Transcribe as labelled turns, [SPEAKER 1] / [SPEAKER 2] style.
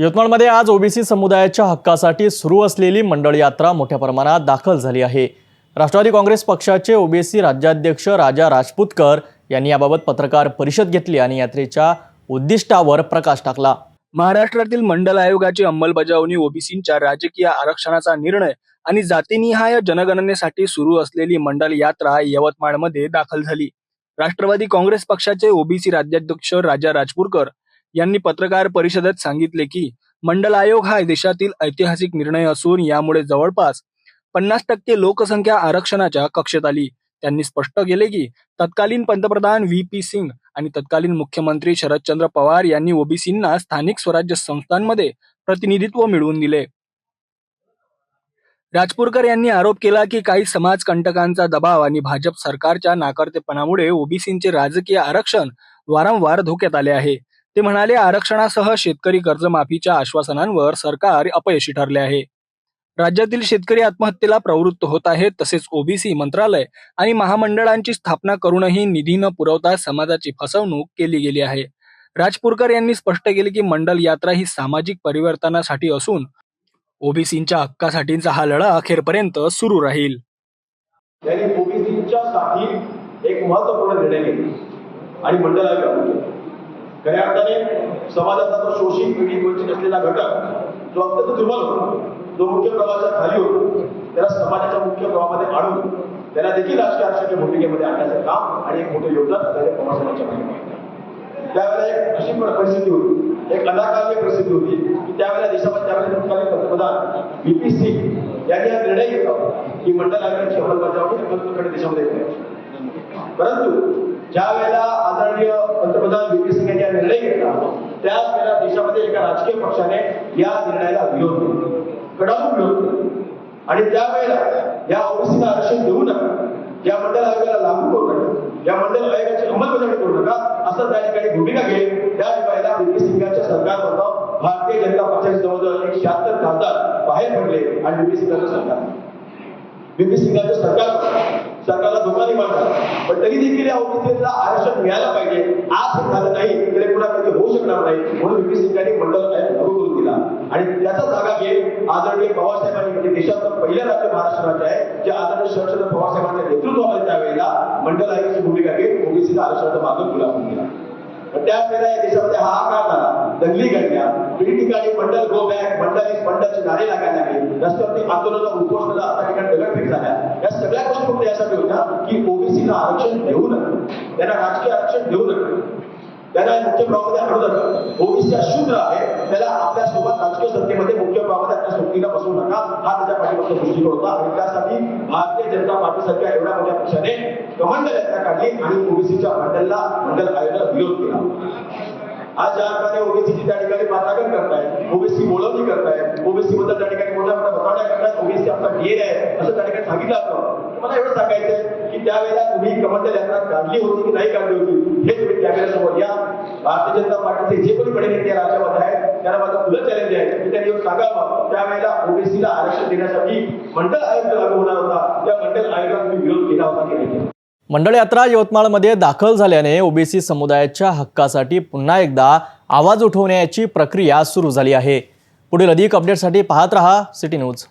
[SPEAKER 1] यवतमाळमध्ये आज ओबीसी समुदायाच्या हक्कासाठी सुरू असलेली मंडळ यात्रा मोठ्या प्रमाणात दाखल झाली आहे. राष्ट्रवादी काँग्रेस पक्षाचे ओबीसी राज्याध्यक्ष राजा राजपूतकर यांनी याबाबत पत्रकार परिषद घेतली आणि यात्रेच्या उद्दिष्टावर प्रकाश टाकला.
[SPEAKER 2] महाराष्ट्रातील मंडल आयोगाची अंमलबजावणी ओबीसींच्या राजकीय आरक्षणाचा निर्णय आणि जातीनिहाय जनगणनेसाठी सुरू असलेली मंडल यात्रा यवतमाळमध्ये दाखल झाली. राष्ट्रवादी काँग्रेस पक्षाचे ओबीसी राज्याध्यक्ष राजा राजपूरकर यांनी पत्रकार परिषदेत सांगितले की मंडल आयोग हा देशातील ऐतिहासिक निर्णय असून यामुळे जवळपास पन्नास टक्के लोकसंख्या आरक्षणाच्या कक्षेत आली. त्यांनी स्पष्ट केले की तत्कालीन पंतप्रधान व्ही. पी. सिंग आणि तत्कालीन मुख्यमंत्री शरदचंद्र पवार यांनी ओबीसींना स्थानिक स्वराज्य संस्थांमध्ये प्रतिनिधित्व मिळवून दिले. राजपूरकर यांनी आरोप केला की काही समाजकंटकांचा दबाव आणि भाजप सरकारच्या नाकर्तेपणामुळे ओबीसींचे राजकीय आरक्षण वारंवार धोक्यात आले आहे. ते म्हणाले आरक्षणासह शेतकरी कर्जमाफीच्या आश्वासनांवर सरकार अपयशी ठरले आहे. राज्यातील शेतकरी आत्महत्येला प्रवृत्त होत आहेत तसेच ओबीसी मंत्रालय आणि महामंडळांची स्थापना करूनही निधी न पुरवता समाजाची फसवणूक केली गेली आहे. राजपूरकर यांनी स्पष्ट केले की मंडल यात्रा ही सामाजिक परिवर्तनासाठी असून ओबीसींच्या हक्कासाठीचा हा लढा अखेरपर्यंत सुरू राहील.
[SPEAKER 3] ओबीसींच्या साठी एक महत्त्वपूर्ण निर्णय घेतला आणि मंडळाने खऱ्या अर्थाने समाजाचा तो शोषित पीडित वंचित असलेला घटक जो अत्यंत दुर्बल होतो जो मुख्य प्रवाहाच्या खाली होतो त्याला समाजाच्या मुख्य प्रवाहामध्ये आणून त्याला देखील राजकीय आरक्षणाच्या भूमिकेमध्ये आणण्याचं काम आणि एक मोठं योगदान आचार्य पवार माध्यमातून त्यावेळेला एक अशी परिस्थिती होती एक अनाकार्य परिस्थिती होती की त्यावेळेला देशामध्ये त्यावेळेला तत्कालीन पंतप्रधान व्ही पी सिंग यांनी हा निर्णय घेतला की मंडल आयोगाची अंमलबजावणी एकत्रितपणे देशामध्ये करायची परंतु ज्या वेळेला आदरणीय पंतप्रधान व्ही पी सिंग निर्णय घेतला त्याच वेळेला देशामध्ये एका राजकीय पक्षाने या निर्णयाला विरोध केला. कडाडून विरोध केला. आणि त्यावेळेला या ओबीसीला आरक्षण देऊ नका. या मंडल आयोगाला लागू करू नका. या मंडल आयोगाची अंमलबजावणी करू नका. असं त्या ठिकाणी भूमिका घेईल त्या वेळेला व्ही पी सिंगाच्या सरकारमधनं भारतीय जनता पक्षाचे जवळजवळ एक शहात्तर खासदार बाहेर पडले आणि व्ही सिंगाचं सरकार. व्ही सिंगाचं सरकार सरकारला धोका निर्माण झाला पण तरी देखील या ओबीसीला आरक्षण मिळायला पाहिजे. आज झालं नाही तर पुन्हा कधी होऊ शकणार नाही म्हणून व्ही. पी. सिंगांनी मंडळ लागू करून दिला. आणि त्याचा जागा घेत आदरणीय पवारसाहेबांनी म्हणजे देशातलं पहिलं राज्य महाराष्ट्र राज्य आहे जे आदरणीय शरदचंद्र पवारसाहेबांच्या नेतृत्वामध्ये त्यावेळेला मंडळ आयोगाची भूमिका घेत ओबीसीला आरक्षणाचा मागं खुला होऊन दिला. पण त्याच वेळेला या देशामध्ये हा काळ झाला. दंगली घडल्या. काही ठिकाणी मंडल गो बॅक मंडल मंडलचे नारे लागायला लागले. रस्त्यावरती आंदोलन उपोषण आता ठिकाणी दगडफेक झाल्या. या सगळ्या गोष्टी यासाठी होत्या की ओबीसीला आरक्षण देऊ नका. त्यांना राजकीय आरक्षण देऊ नका. त्यांना मुख्य प्रवाहामध्ये आणू नका. ओबीसी अशुद्र आहे, त्याला आपल्या सोबत राजकीय सत्तेमध्ये मुख्य प्रवाहामध्ये आपल्या सोबतीला बसवू नका. हा त्याच्या पाठीमागचा दृष्टिकोन होता. आणि त्यासाठी भारतीय जनता पार्टीसारख्या एवढ्या मोठ्या पक्षाने कमंडल यात्रा काढली आणि ओबीसीच्या मंडलला मंडल आयोगाला विरोध केला. आज ज्या प्रकारे ओबीसीची त्या ठिकाणी पाठागण करतायत ओबीसी बोलवणी करतायत असतं. मला एवढं सांगायचंय की त्यावेळेला तुम्ही कमंडल यात्रा काढली होती की नाही काढली होती हे तुम्ही कॅमेऱ्यासमोर या. भारतीय जनता पार्टीचे जे कोणी बडे नेते या राज्यामध्ये आहेत त्यांना माझं खुलं चॅलेंज आहे. की त्यांनी येऊन सांगावं. त्यावेळेला ओबीसीला आरक्षण देण्यासाठी मंडळ आयोग लागू होणार होता. त्या मंडळ आयोगात तुम्ही विरोध केला होता की नाही?
[SPEAKER 1] मंडळ यात्रा यवतमाळमध्ये दाखल झाल्याने ओबीसी समुदायाच्या हक्कासाठी पुन्हा एकदा आवाज उठवण्याची प्रक्रिया सुरू झाली आहे. पुढील अधिक अपडेटसाठी पाहत रहा सिटी न्यूज.